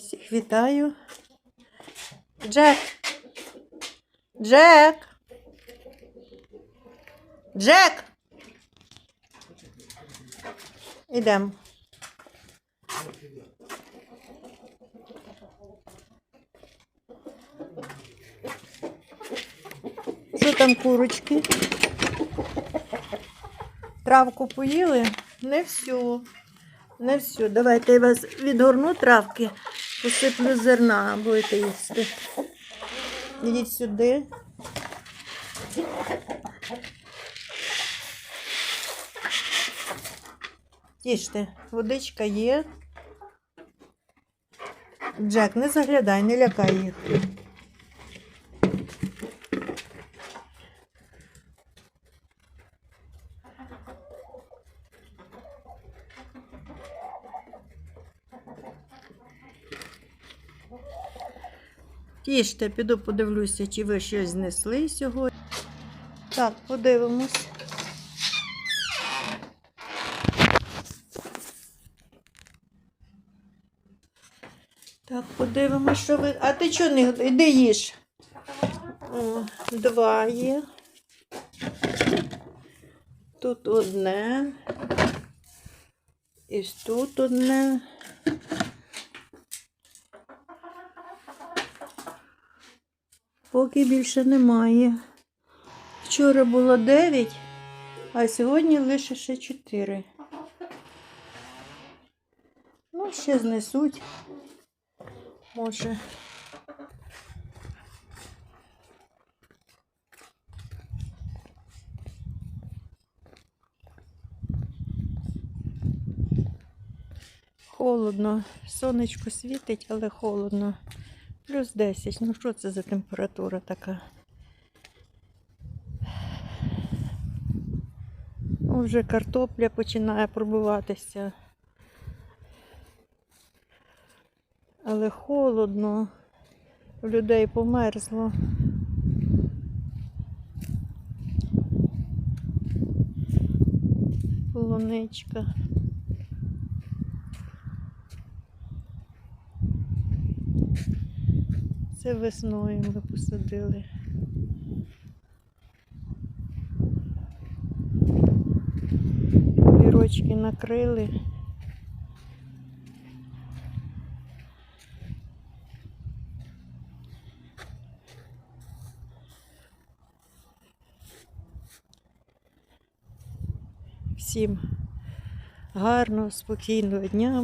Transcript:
Всіх вітаю. Джек. Джек. Джек. Ідемо. Що там курочки? Травку поїли? Не всю. Не всю. Давайте я вас відгорну травки, посиплю зерна, будете їсти. Ідіть сюди. Тіште, водичка є. Джек, не заглядай, не лякай їх. Тіште, піду подивлюся, чи ви щось знесли сьогодні. Так, подивимось. Так, подивимось, що ви. А ти чого не іди їж? О, два є. Тут одне. І тут одне. Поки більше немає. Вчора було 9, а сьогодні лише ще 4. Ну, ще знесуть. Може. Холодно. Сонечко світить, але холодно. Плюс 10. Ну що це за температура така? Ну, вже картопля починає пробиватися. Але холодно. У людей померзло. Полуничка. Це весною ми посадили. Вірочки накрили. Всім гарного, спокійного дня.